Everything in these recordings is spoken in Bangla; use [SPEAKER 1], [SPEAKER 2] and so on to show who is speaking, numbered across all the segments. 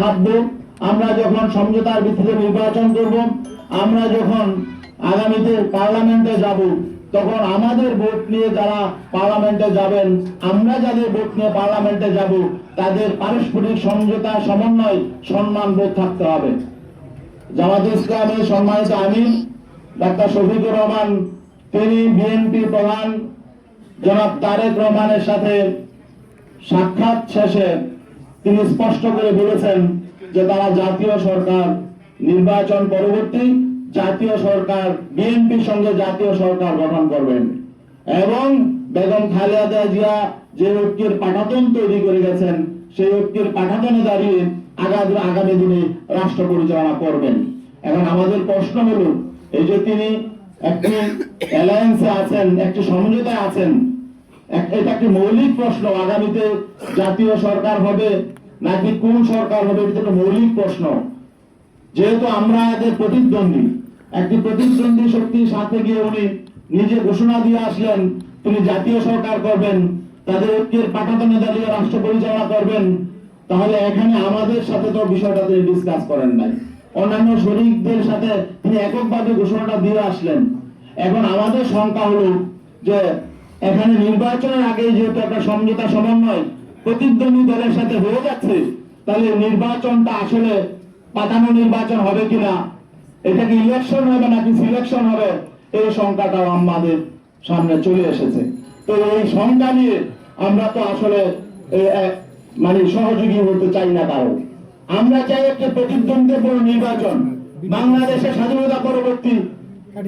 [SPEAKER 1] হাঁটবো আমরা যখন সমঝোতার ভিত্তিতে নির্বাচন করব, আমরা যখন আগামীতে পার্লামেন্টে যাব, তখন আমাদের ভোট নিয়ে যারা পার্লামেন্টে যাবেন, আমরা যাদের ভোট নিয়ে পার্লামেন্টে যাব, তাদের পারস্পরিক সমঝোতা, সমন্বয়, সম্মান বোধ থাকতে হবে। জামাত ইসলামের সম্মানিত আমির ডাক্তার শফিকুর রহমান, তিনি বিএনপি প্রধান, জনাব তারেক রহমানের সাথে সাক্ষাৎ শেষে তিনি স্পষ্ট করে বলেছেন যে তারা জাতীয় সরকার, নির্বাচন পরবর্তী জাতীয় সরকার, বিএনপির সঙ্গে জাতীয় সরকার গঠন করবেন। এবং বেগম খালেদা জিয়া যে ঐক্যের পাঠাতন তৈরি করে গেছেন, সেই ঐক্যের পাঠাতনে দাঁড়িয়ে আগামী আগামী দিনে রাষ্ট্র পরিচালনা করবেন। এখন আমাদের প্রশ্ন হলো, এই যে তিনি একটি অ্যালায়েন্সে আছেন, একটি সমঝোতায় আছেন এটা একটি মৌলিক প্রশ্ন? আগামীতে জাতীয় সরকার হবে নাকি কোন সরকার হবে? এটা একটা মৌলিক প্রশ্ন। যেহেতু আমরা এদের প্রতিদ্বন্দ্বী, একটি প্রতিদ্বন্দ্বী শক্তির সাথে গিয়ে উনি নিজে ঘোষণা দিয়ে আসলেন তিনি জাতীয় সরকার করবেন, তাদের ঐক্যের পাঠাতনে দাঁড়িয়ে রাষ্ট্র পরিচালনা করবেন, তাহলে এখানে আমাদের সাথে তো বিষয়টা তিনি ডিসকাস করেন নাই। অন্যান্য শরিকদের সাথে তিনি এককভাবে ঘোষণাটা দিয়ে আসলেন। এখন আমাদের শঙ্কা হলো যে এখানে নির্বাচনের আগে যেহেতু একটা সমঝোতা সমন্বয় প্রতিদ্বন্দ্বী দলের সাথে হয়ে যাচ্ছে, তাহলে নির্বাচনটা আসলে পাতানো নির্বাচন হবে কিনা, এটা কি ইলেকশন হবে নাকি সিলেকশন হবে, এই শঙ্কাটাও আমাদের সামনে চলে এসেছে। তো এই শঙ্কা নিয়ে আমরা তো আসলে মানে সহযোগী হতে চাই না কারও। আমরা চাই একটি প্রতিদ্বন্দ্বীপূর্ণ নির্বাচন। বাংলাদেশের স্বাধীনতা পরবর্তী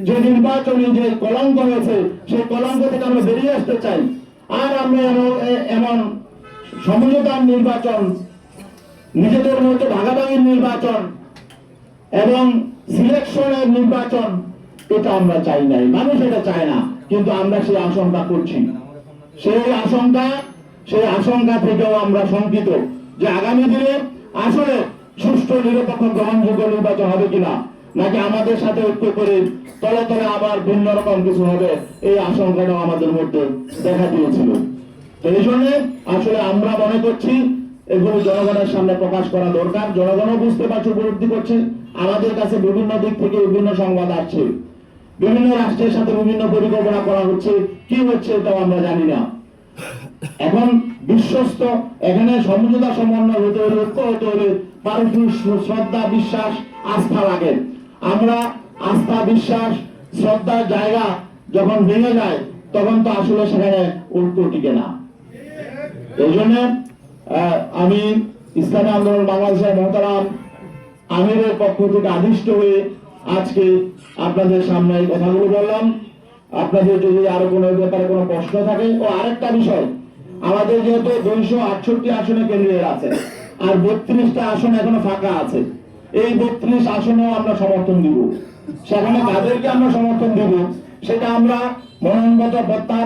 [SPEAKER 1] যে নির্বাচনে যে কলঙ্ক হয়েছে সেই কলঙ্ক থেকে আমরা বেরিয়ে আসতে চাই। আর আমরা এমন সমঝোতার নির্বাচন নিজেদের মধ্যে ভাগাভাগির নির্বাচন এবং সিলেকশনের নির্বাচন এটা আমরা চাই নাই। মানুষ এটা চায় না কিন্তু আমরা সেই আশঙ্কা করছি। সেই আশঙ্কা সেই আশঙ্কা থেকেও আমরা শঙ্কিত যে আগামী দিনে আসলে সুষ্ঠু নিরপেক্ষ গ্রহণযোগ্য নির্বাচন হবে কিনা। নাকি আমাদের সাথে ঐক্য করে তলে তলে আবার ভিন্ন রকম কিছু হবে? এই আশঙ্কাটাও আমাদের মধ্যে দেখা দিয়েছিল। এই জন্য আসলে আমরা মনে করছি এগুলো জনগণের সামনে প্রকাশ করা দরকার। জনগণও বুঝতে পারছে, উপলব্ধি করছে। আমাদের কাছে বিভিন্ন দিক থেকে বিভিন্ন সংবাদ আসছে। বিভিন্ন রাষ্ট্রের সাথে বিভিন্ন পরিকল্পনা করা হচ্ছে। কি হচ্ছে এটাও আমরা জানি না। এখন বিশ্বস্ত, এখানে সমঝোতা সমন্বয় হতে হলে ঐক্য হতে হলে পারস্পরিক শ্রদ্ধা, বিশ্বাস, আস্থা লাগে। আমরা আস্থা, বিশ্বাস শ্রদ্ধার জায়গা যখন ভেঙে যায়, তখন তো আসলে সেখানে ঐক্য টিকে না। এই জন্য আমি ইসলামী আন্দোলন, বাংলাদেশের মহতারাম আমিরের পক্ষ থেকে আদিষ্ট হয়ে আজকে আপনাদের সামনে এই কথাগুলো বললাম। আপনাদের যদি আরও কোনো ব্যাপারে কোনো প্রশ্ন থাকে, ও আরেকটা বিষয়, আমাদের যেহেতু দুইশো আটষট্টি আসনে কেন্দ্রের আছে, আর বত্রিশটা আসন এখনও ফাঁকা আছে এই বত্রিশ আসনেও আমরা সমর্থন দিব। সেখানে তাদেরকে আমরা সমর্থন দিব, সেটা আমরা মনোনগত প্রত্যাহার